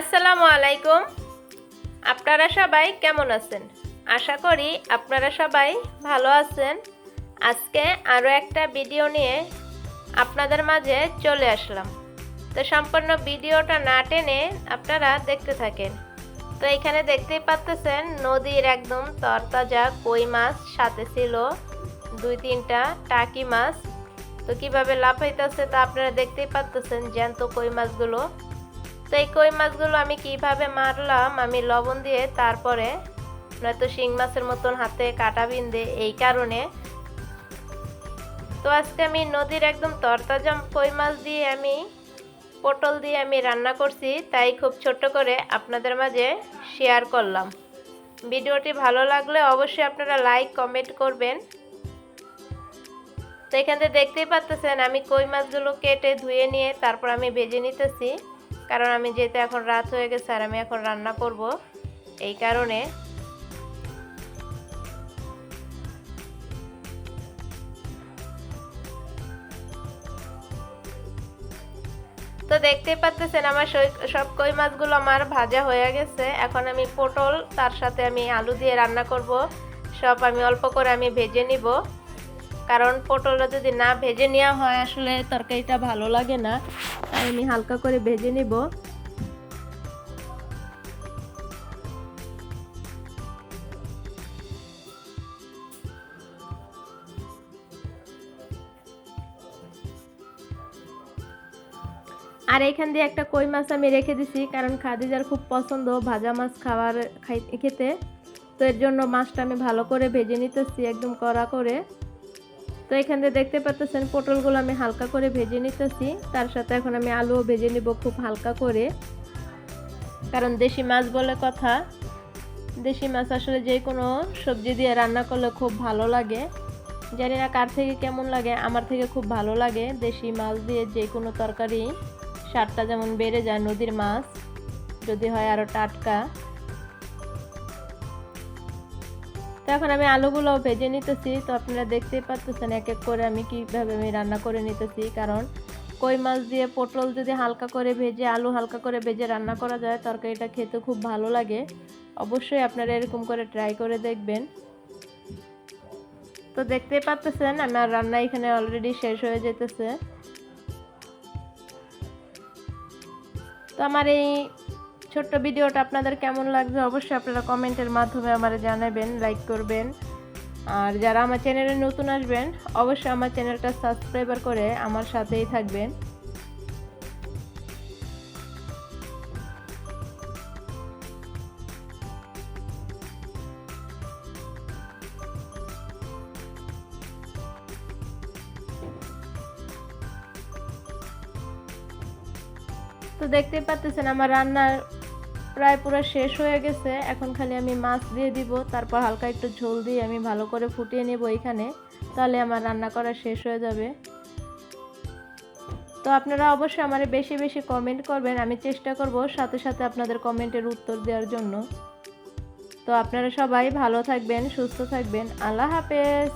আসসালামু আলাইকুম। আপনারা সবাই কেমন আছেন? আশা করি আপনারা সবাই ভালো আছেন। আজকে আরও একটা ভিডিও নিয়ে আপনাদের মাঝে চলে আসলাম। তো সম্পূর্ণ ভিডিওটা না টেনে আপনারা দেখতে থাকেন। তো এখানে দেখতেই পাচ্তেছেন, নদীর একদম তরতাজা কই মাছ, সাথে ছিল দুই তিনটা টাকি মাছ। তো কীভাবে লাফাইতেছে তা আপনারা দেখতেই পাচ্তেছেন, জ্যান্ত কই মাছগুলো। তো এই কই মাছগুলো আমি কীভাবে মারলাম, আমি লবণ দিয়ে তারপরে নয়তো শিং মাছের মতন হাতে কাটা বিন্দে এই কারণে। তো আজকে আমি নদীর একদম তরতাজা কই মাছ দিয়ে আমি, পটল দিয়ে আমি রান্না করছি, তাই খুব ছোট্ট করে আপনাদের মাঝে শেয়ার করলাম। ভিডিওটি ভালো লাগলে অবশ্যই আপনারা লাইক কমেন্ট করবেন। তো এখান থেকে দেখতেই পাচ্তেছেন আমি কই মাছগুলো কেটে ধুয়ে নিয়ে তারপর আমি ভেজে নিতেছি। কারণ আমি যেহেতু এখন রাত হয়ে গেছে আর আমি এখন রান্না করব, এই কারণে তো দেখতেই পাচ্তেছেন আমার সব কই মাছগুলো আমার ভাজা হয়ে গেছে। এখন আমি পটল, তার সাথে আমি আলু দিয়ে রান্না করব। সব আমি অল্প করে আমি ভেজে নিব। কারণ পটলটা যদি না ভেজে নেওয়া হয়, আসলে তরকারিটা ভালো লাগে না। তাই আমি হালকা করে ভেজে নিব। আর এখান দিয়ে একটা কই মাছ আমি রেখে দিছি, কারণ খাদিজার খুব পছন্দ ভাজা মাছ খাওয়ার খাই খেতে। তো এর জন্য মাছটা আমি ভালো করে ভেজে নিতেছি, একদম কড়া করে। তো এখান দিয়ে দেখতে পাচ্ছেন পটলগুলো আমি হালকা করে ভেজে নিতেছি। তার সাথে এখন আমি আলুও ভেজে নিব খুব হালকা করে। কারণ দেশি মাছ বলে কথা। দেশি মাছ আসলে যে কোনো সবজি দিয়ে রান্না করলে খুব ভালো লাগে। জানি না কার থেকে কেমন লাগে, আমার থেকে খুব ভালো লাগে। দেশি মাছ দিয়ে যে কোনো তরকারি, স্বাদটা যেমন বেড়ে যায় নদীর মাছ, যদি হয় আরও টাটকা। এখন আমি আলুগুলো ভেজে নিতেছি, তো আপনারা দেখতেই পাচ্ছেন এক এক করে আমি কীভাবে আমি রান্না করে নিতেছি। কারণ কই মাছ দিয়ে পটল যদি হালকা করে ভেজে, আলু হালকা করে ভেজে রান্না করা যায়, তরকারিটা খেতে খুব ভালো লাগে। অবশ্যই আপনারা এরকম করে ট্রাই করে দেখবেন। তো দেখতেই পাচ্ছেন আমার রান্না এখানে অলরেডি শেষ হয়ে যেতেছে। তো আমার এই ছোট্ট ভিডিওটা আপনাদের কেমন লাগছে অবশ্যই আপনারা কমেন্টের মাধ্যমে আমার জানাবেন লাইক করবেন। আর যারা আমার চ্যানেলে নতুন আসবেন, অবশ্যই আমার চ্যানেলটা সাবস্ক্রাইবার করে আমার সাথেই থাকবেন। তো দেখতেই পাচ্ছেন আমার রান্নার প্রায় পুরো শেষ হয়ে গেছে। এখন খালি আমি মাছ দিয়ে দিব, তারপর হালকা একটু ঝোল দিয়ে আমি ভালো করে ফুটিয়ে নেব এখানে। তাহলে আমার রান্না করা শেষ হয়ে যাবে। তো আপনারা অবশ্যই আমার বেশি বেশি কমেন্ট করবেন। আমি চেষ্টা করব সাথে সাথে আপনাদের কমেন্টের উত্তর দেওয়ার জন্য। তো আপনারা সবাই ভালো থাকবেন, সুস্থ থাকবেন। আল্লাহ হাফেজ!